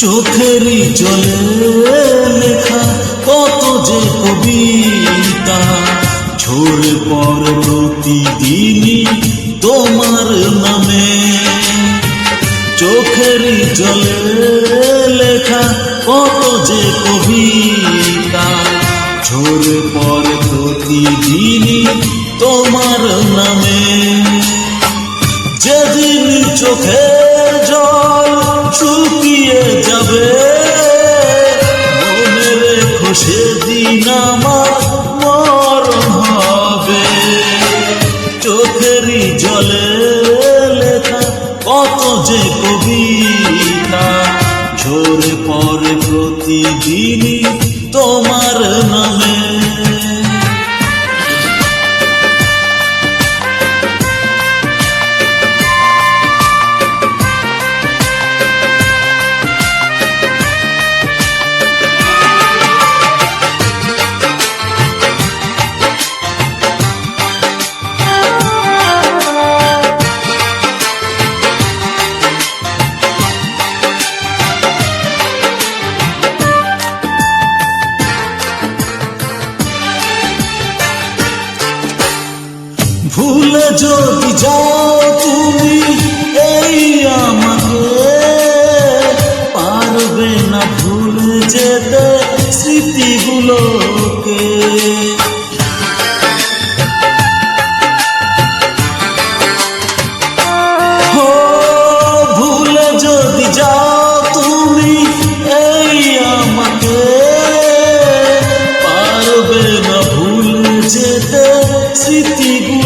চোখেরই জলে লেখা কত যে কবিতা। ঝরে পর প্রতিদিনই তোমার নামে। চোখেরই জলে লেখা কত যে কবিতা। ঝরে পর প্রতিদিনই তোমার নামে। যেদিন চোখের জল শুকিয়ে সেদিন আমার মরণ হবে। চোখেরই জলে লেখা কত যে কবিতা ঝরে পরে প্রতিদিনই ভুলে যদি যাও তুমি এই আমাকে পারবে না ভুলে যেতে স্মৃতিগুলোকে।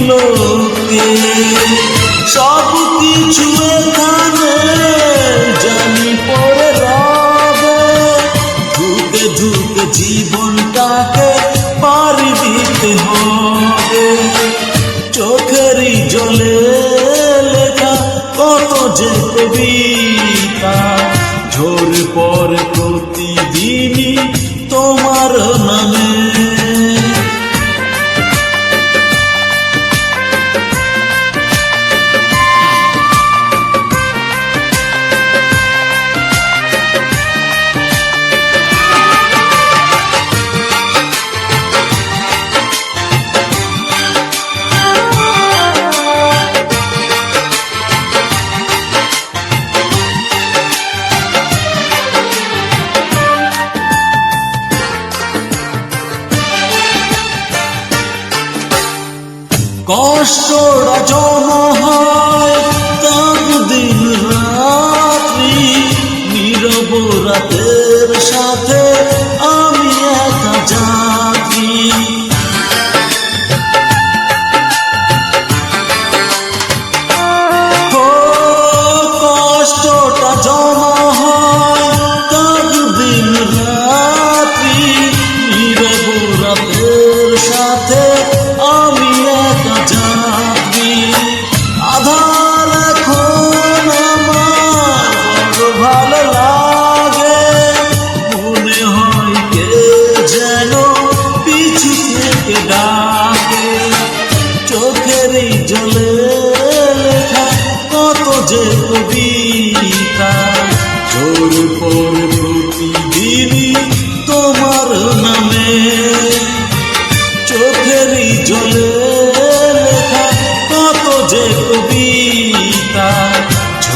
স্মৃতিগুলোকে সব কিছু এখানে জানি পড়ে রবে। ঢুকে ঢুকে জীবনটাকে পারি দিতে হবে। চোখেরই জলে লেখা কত যে কবিতা, ঝোর পর প্রতিদিনই তোমার নামে কষ্টটা রচনা হয়।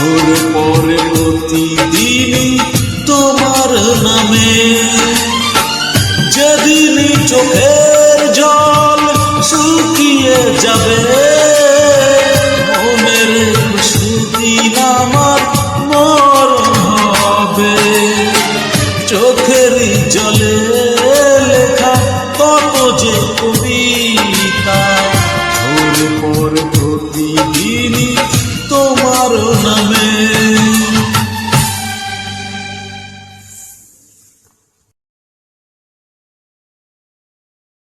ঝরে পরে প্রতিদিনই তোমার নামে। যেদিনই চোখের জল শুকিয়ে যাবে